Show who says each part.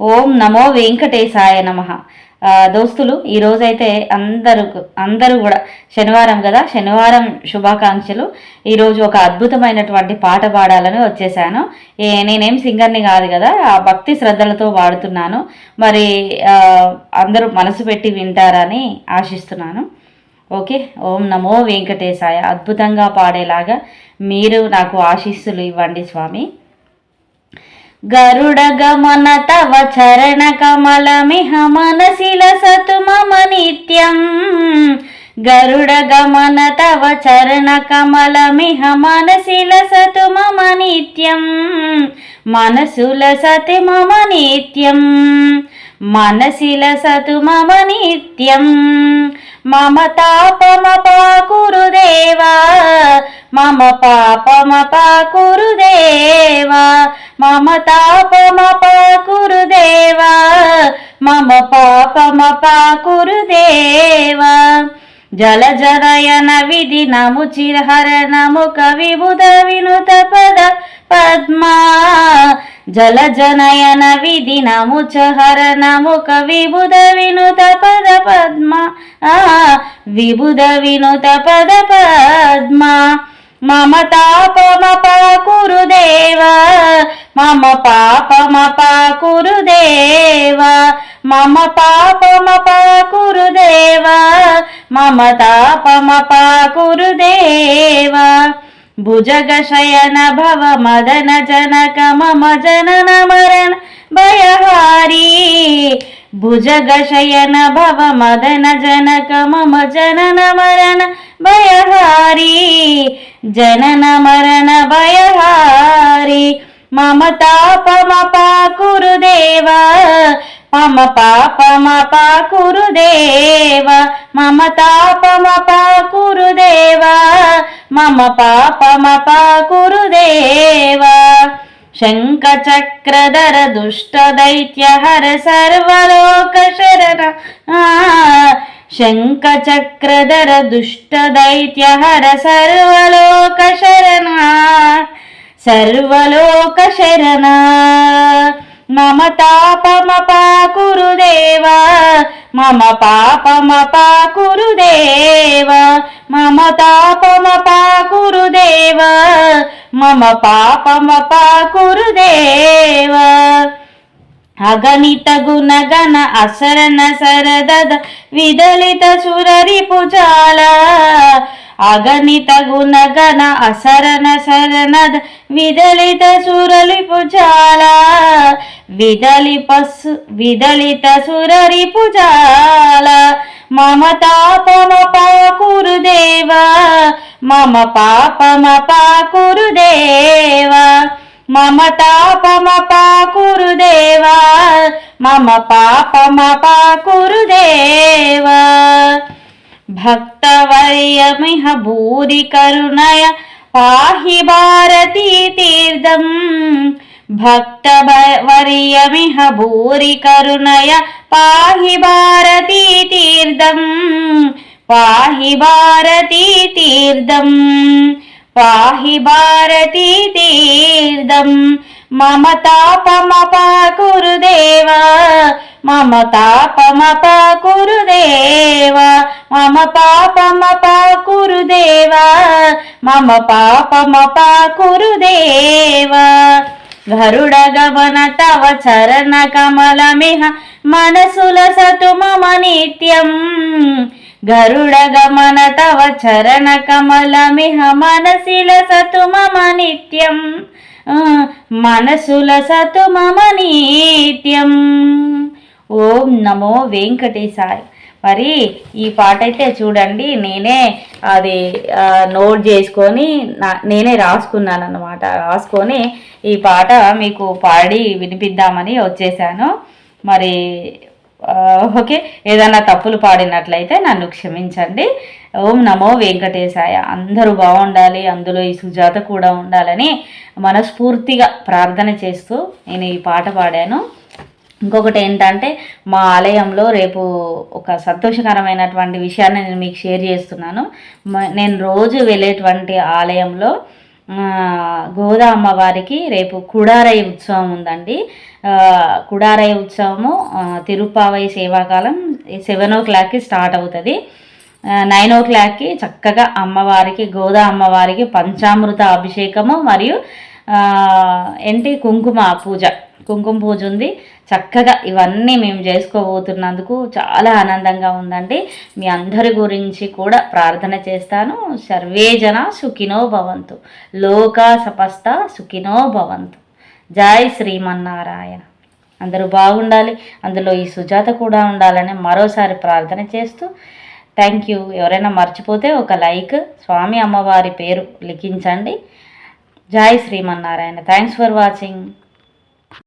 Speaker 1: ఓం నమో వెంకటేశాయ నమ. దోస్తులు ఈరోజైతే అందరూ అందరూ కూడా శనివారం కదా శనివారం శుభాకాంక్షలు. ఈరోజు ఒక అద్భుతమైనటువంటి పాట పాడాలని వచ్చేసాను. ఏ నేనేం సింగర్ని కాదు కదా ఆ భక్తి శ్రద్ధలతో పాడుతున్నాను. మరి అందరూ మనసు పెట్టి వింటారని ఆశిస్తున్నాను. ఓకే ఓం నమో వెంకటేశాయ. అద్భుతంగా పాడేలాగా మీరు నాకు ఆశీస్సులు ఇవ్వండి స్వామి. గరుడ గమన తవ చరణ కమలమిహ మనసిల సతు మమ నిత్యం గరుడ గమన తవ చరణ కమలమిహ మనసిల సతు మమ నిత్యం మనసుల సతి మమ నిత్యం మనసిల సతు మమ నిత్యం మమ తాపమ పాకురుదేవా మమ పాపమప కురుదేవా. మమ తాపమప కురుదేవా. మమ పాపమప కురుదేవా. జల జనయన విధి నము చిరహరణము కవిబుధ వినుత పద పద్మా. జల జనయన విధి నము చహరణము కవిబుధ వినుత పద పద్మ. విబుధ వినుత పద పద్మా. మమ తాపమ పాకురుదేవా మమ పాపమ పాకురుదేవా మమ పాపమ పాకురుదేవా भुजगशयन भव मदन जनक मम जनन मरण भयहारी। भुजगशयन भव मदन जनक मम जनन मरण भयहारी। जनन मरण भयहारी। मम तापमपा कुरुदेव మమ తాపమ పాకురుదేవా మమ పాపమ పాకురుదేవా మమ తాపమ పాకురుదేవా మమ పాపమ పాకురుదేవా శంఖ చక్రధర దుష్ట దైత్య మమ తాపమ పాకురుదేవా మమ పాపమ పాకురుదేవా మమ తాపమ పాకురుదేవా మమ పాపమ పాకురుదేవా అగణిత గుణగణ అసరణ సరదద విదలిత సురరి పుజాల అగణిత గుణగణ అసరణ శరణద విదలిత సురలిపు పుజాల విదలి పసు విదలిత సురరి పుజాల మమ తాపమ పాకురుదేవా మమ పాపమ పాకురుదేవా. మమ తాపమ పాకురుదేవా మమ పాపమ పాకురుదేవా. భక్తవర్యమిహ భూరి కరుణయ పాహి భారతీ తీర్థం భక్త వర్యమిహ భూరి కరుణయ పాహి భారతీ తీర్థం పాహి భారతీ తీర్థం పాహి భారతీ తీర్థం మమతాపమపా కురుదేవా మమ తాపమ పాకురుదేవా మమ పాపమ పాకురుదేవా మమ పాపమ పాకురుదేవా గరుడ గమన తవ చరణ కమలమిహ మనసుల సతు మమ నిత్యం గరుడ గమన తవ చరణ కమలమిహ మనసిల సతు మమ నిత్యం మనసుల సతు మమ నిత్యం ఓం నమో వెంకటేశాయ. మరి ఈ పాట అయితే చూడండి నేనే అది నోట్ చేసుకొని నా నేనే రాసుకున్నాను అనమాట రాసుకొని ఈ పాట మీకు పాడి వినిపిద్దామని వచ్చేసాను. మరి ఓకే ఏదైనా తప్పులు పాడినట్లయితే నన్ను క్షమించండి. ఓం నమో వెంకటేశాయ. అందరూ బాగుండాలి అందులో ఈ సుజాత కూడా ఉండాలని మనస్ఫూర్తిగా ప్రార్థన చేస్తూ నేను ఈ పాట పాడాను. ఇంకొకటి ఏంటంటే మా ఆలయంలో రేపు ఒక సంతోషకరమైనటువంటి విషయాన్ని నేను మీకు షేర్ చేస్తున్నాను. మ- నేను రోజు వెళ్ళేటువంటి ఆలయంలో గోదా అమ్మవారికి రేపు కుడారై ఉత్సవం ఉందండి. కుడారై ఉత్సవము ఆ, తిరుపావై సేవాకాలం సెవెన్ ఓ క్లాక్కి స్టార్ట్ అవుతుంది. నైన్ ఓ క్లాక్కి చక్కగా అమ్మవారికి గోదా అమ్మవారికి పంచామృత అభిషేకము మరియు ఏంటి కుంకుమ పూజ కుంకుమ పూజ ఉంది. చక్కగా ఇవన్నీ మేము చేసుకోబోతున్నందుకు చాలా ఆనందంగా ఉందండి. మీ అందరి గురించి కూడా ప్రార్థన చేస్తాను. సర్వేజన సుఖినో భవంతు. లోకా సపస్త సుఖినో భవంతు. జై శ్రీమన్నారాయణ. అందరూ బాగుండాలి. అందులో ఈ సుజాత కూడా ఉండాలని మరోసారి ప్రార్థన చేస్తూ థ్యాంక్ యూ. ఎవరైనా మర్చిపోతే ఒక లైక్ స్వామి అమ్మవారి పేరు లిఖించండి. జై శ్రీమన్నారాయణ. Thanks for watching.